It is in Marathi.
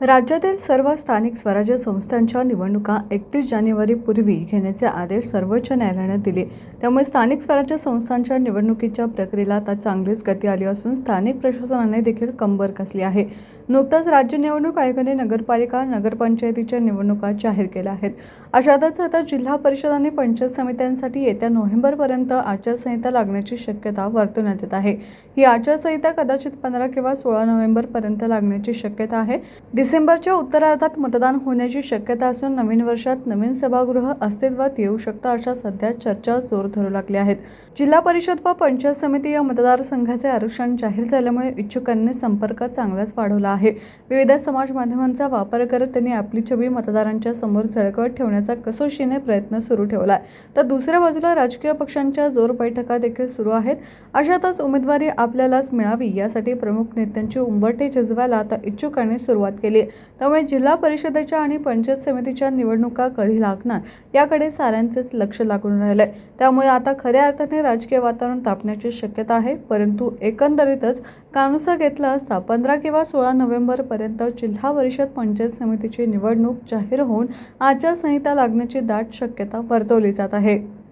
राज्यातील सर्व स्थानिक स्वराज्य संस्थांच्या निवडणुका एकतीस जानेवारीपूर्वी घेण्याचे आदेश सर्वोच्च न्यायालयाने दिले. त्यामुळे स्थानिक स्वराज्य संस्थांच्या निवडणुकीच्या प्रक्रियेला आता चांगलीच गती आली असून स्थानिक प्रशासनाने देखील कंबर कसली आहे. नुकताच राज्य निवडणूक आयोगाने नगरपालिका नगरपंचायतीच्या निवडणुका जाहीर केल्या आहेत. अशातच आता जिल्हा परिषद आणि पंचायत समित्यांसाठी येत्या नोव्हेंबरपर्यंत आचारसंहिता लागण्याची शक्यता वर्तवण्यात येत आहे. ही आचारसंहिता कदाचित पंधरा किंवा सोळा नोव्हेंबरपर्यंत लागण्याची शक्यता आहे. डिसेंबरच्या उत्तरार्धात मतदान होण्याची शक्यता असून नवीन वर्षात नवीन सभागृह अस्तित्वात येऊ शकतं अशा सध्या चर्चा जोर धरू लागल्या आहेत. जिल्हा परिषद व पंचायत समिती या मतदारसंघाचे आरक्षण जाहीर झाल्यामुळे इच्छुकांनी संपर्क चांगलाच वाढवला आहे. विविध समाज माध्यमांचा वापर करत त्यांनी आपली छबी मतदारांच्या समोर झळकवत ठेवण्याचा कसोशीने प्रयत्न सुरू ठेवला आहे. तर दुसऱ्या बाजूला राजकीय पक्षांच्या जोर बैठका देखील सुरू आहेत. अशातच उमेदवारी आपल्यालाच मिळावी यासाठी प्रमुख नेत्यांची उंबरठे झिजवायला आता इच्छुकांनी सुरुवात केली. आहे. त्यामुळे जिल्हा परिषदेच्या आणि पंचायत समितीच्या निवडणुका कधी लागणार याकडे साऱ्यांचेच लक्ष लागून राहिले त्यामुळे आता खऱ्या अर्थाने राजकीय वातावरण तापण्याची शक्यता आहे परंतु एकंदरीतच कानुसा घेतला असता पंधरा किंवा सोळा नोव्हेंबरपर्यंत जिल्हा परिषद पंचायत समितीची निवडणूक जाहीर होऊन आचारसंहिता लागण्याची दाट शक्यता वर्तवली जात आहे.